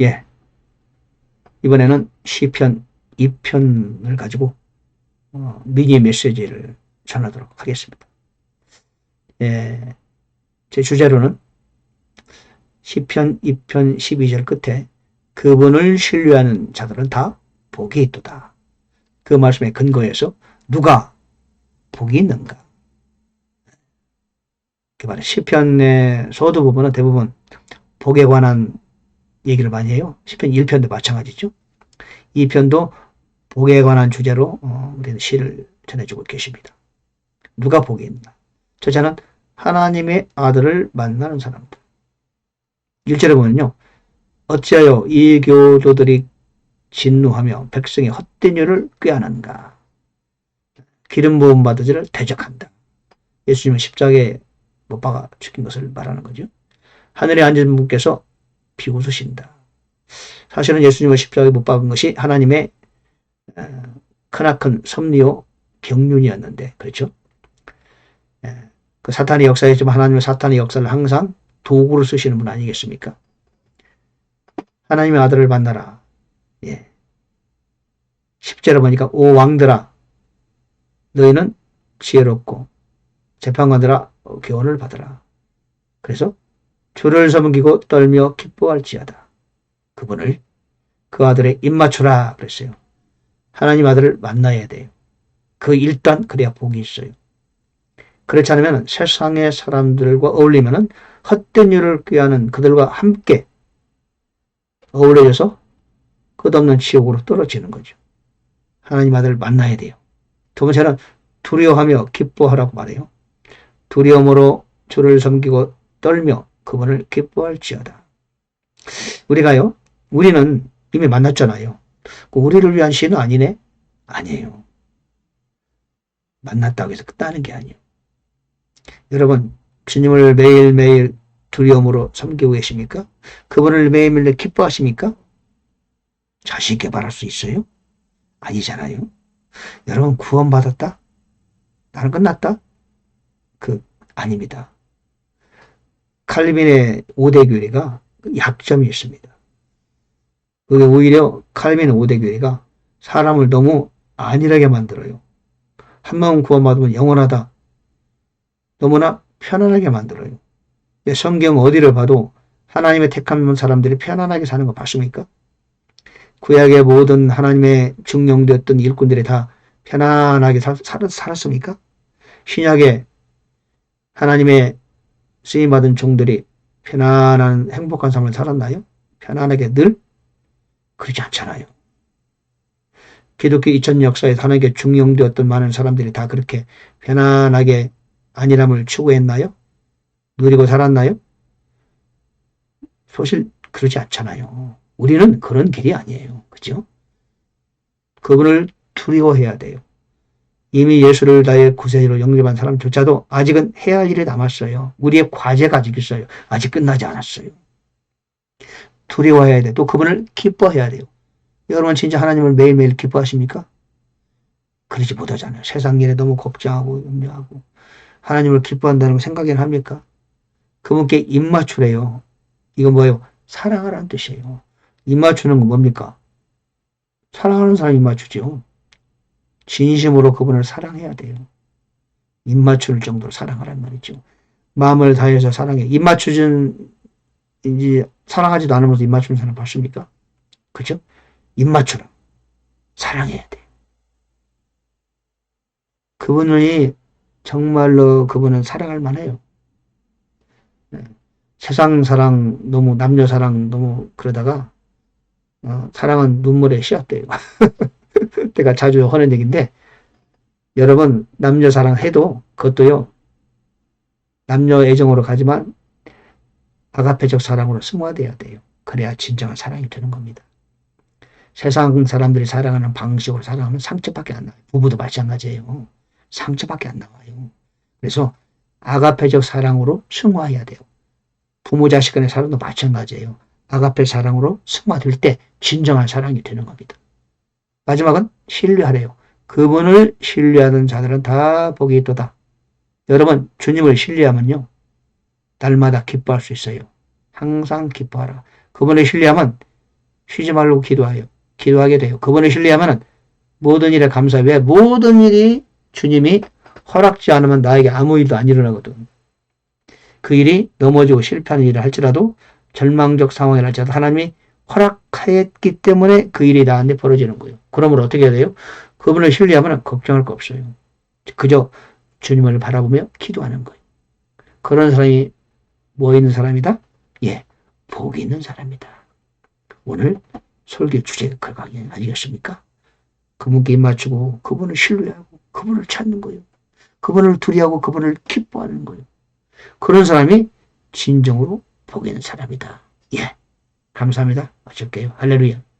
예. 이번에는 시편 2편을 가지고 어, 미니 메시지를 전하도록 하겠습니다. 예. 제 주제로는 시편 2편 12절 끝에 그분을 신뢰하는 자들은 다 복이 있도다. 그 말씀에 근거해서 누가 복이 있는가? 그 말에 시편의 소도 부분은 대부분 복에 관한 얘기를 많이 해요. 시편 1편도 마찬가지죠. 2편도 복에 관한 주제로 어, 우리는 시를 전해주고 계십니다. 누가 복이 있나? 저자는 하나님의 아들을 만나는 사람들. 1절에 보면요. 어찌하여 이 교도들이 진노하며 백성의 헛된 일을 꾀하는가. 기름 부음 받으지를 대적한다. 예수님은 십자가에 못 박아 죽인 것을 말하는 거죠. 하늘에 앉은 분께서 비웃으신다. 사실은 예수님을 십자가에 못 박은 것이 하나님의 어, 크나큰 섭리요 경륜이었는데 그렇죠? 예, 그 사탄의 역사였지만 하나님은 사탄의 역사를 항상 도구로 쓰시는 분 아니겠습니까? 하나님의 아들을 만나라. 예. 10절에 보니까 오 왕들아 너희는 지혜롭고 재판관들아 교훈을 받으라. 그래서 주를 섬기고 떨며 기뻐할지어다. 그분을 그 아들의 입맞추라 그랬어요. 하나님 아들을 만나야 돼요. 그 일단 그래야 복이 있어요. 그렇지 않으면 세상의 사람들과 어울리면은 헛된 일을 꾀하는 그들과 함께 어울려져서 끝없는 지옥으로 떨어지는 거죠. 하나님 아들을 만나야 돼요. 두 번째는 두려워하며 기뻐하라고 말해요. 두려움으로 주를 섬기고 떨며 그분을 기뻐할지어다. 우리가요, 우리는 이미 만났잖아요. 그 우리를 위한 시는 아니네? 아니에요. 만났다고 해서 끝나는 게 아니에요. 여러분, 주님을 매일매일 두려움으로 섬기고 계십니까? 그분을 매일매일 기뻐하십니까? 자신 있게 말할 수 있어요? 아니잖아요. 여러분 구원받았다? 나는 끝났다? 그 아닙니다. 칼빈의 5대 교리가 약점이 있습니다. 그게 오히려 칼빈의 5대 교리가 사람을 너무 안일하게 만들어요. 한번 구원받으면 영원하다. 너무나 편안하게 만들어요. 성경 어디를 봐도 하나님의 택한 사람들이 편안하게 사는 거 봤습니까? 구약의 모든 하나님의 증명되었던 일꾼들이 다 편안하게 살, 살았습니까? 신약에 하나님의 쓰임받은 종들이 편안한 행복한 삶을 살았나요? 편안하게 늘? 그러지 않잖아요. 기독교 2000 역사에 하나님께 중용되었던 많은 사람들이 다 그렇게 편안하게 안일함을 추구했나요? 누리고 살았나요? 사실 그러지 않잖아요. 우리는 그런 길이 아니에요. 그죠? 그분을 두려워해야 돼요. 이미 예수를 나의 구세주로 영접한 사람조차도 아직은 해야 할 일이 남았어요. 우리의 과제가 아직 있어요. 아직 끝나지 않았어요. 두려워해야 돼. 또 그분을 기뻐해야 돼요. 여러분 진짜 하나님을 매일매일 기뻐하십니까? 그러지 못하잖아요. 세상 일에 너무 걱정하고 염려하고 하나님을 기뻐한다는 거 생각이나 합니까? 그분께 입맞추래요. 이건 뭐예요? 사랑하라는 뜻이에요. 입맞추는 건 뭡니까? 사랑하는 사람 입맞추죠. 진심으로 그분을 사랑해야 돼요. 입맞출 정도로 사랑하란 말이죠. 마음을 다해서 사랑해. 입맞추진, 이제, 사랑하지도 않으면서 입맞추는 사람 봤습니까? 그죠? 입맞추라. 사랑해야 돼. 그분이 정말로 그분은 사랑할 만해요. 네. 세상 사랑, 너무 남녀 사랑 너무 그러다가 어, 사랑은 눈물에 씨앗돼요. 제가 자주 하는 얘기인데 여러분 남녀 사랑 해도 그것도요 남녀 애정으로 가지만 아가페적 사랑으로 승화돼야 돼요. 그래야 진정한 사랑이 되는 겁니다. 세상 사람들이 사랑하는 방식으로 사랑하면 상처밖에 안 나요. 부부도 마찬가지예요. 상처밖에 안 나와요. 그래서 아가페적 사랑으로 승화해야 돼요. 부모 자식 간의 사랑도 마찬가지예요. 아가페 사랑으로 승화될 때 진정한 사랑이 되는 겁니다. 마지막은 신뢰하래요. 그분을 신뢰하는 자들은 다 복이 있도다. 여러분 주님을 신뢰하면요. 날마다 기뻐할 수 있어요. 항상 기뻐하라. 그분을 신뢰하면 쉬지 말고 기도하여 기도하게 돼요. 그분을 신뢰하면은 모든 일에 감사. 왜 모든 일이 주님이 허락지 않으면 나에게 아무 일도 안 일어나거든. 그 일이 넘어지고 실패하는 일을 할지라도 절망적 상황을 할지라도 하나님이 허락하였기 때문에 그 일이 나한테 벌어지는 거예요. 그러므로 어떻게 해야 돼요? 그분을 신뢰하면 걱정할 거 없어요. 그저 주님을 바라보며 기도하는 거예요. 그런 사람이 뭐 있는 사람이다? 예, 복이 있는 사람이다. 오늘 설교 주제가 그거 아니겠습니까? 그분께 입 맞추고 그분을 신뢰하고 그분을 찾는 거예요. 그분을 두려하고 그분을 기뻐하는 거예요. 그런 사람이 진정으로 복이 있는 사람이다. 예. 감사합니다. 어쩔게요. 할렐루야.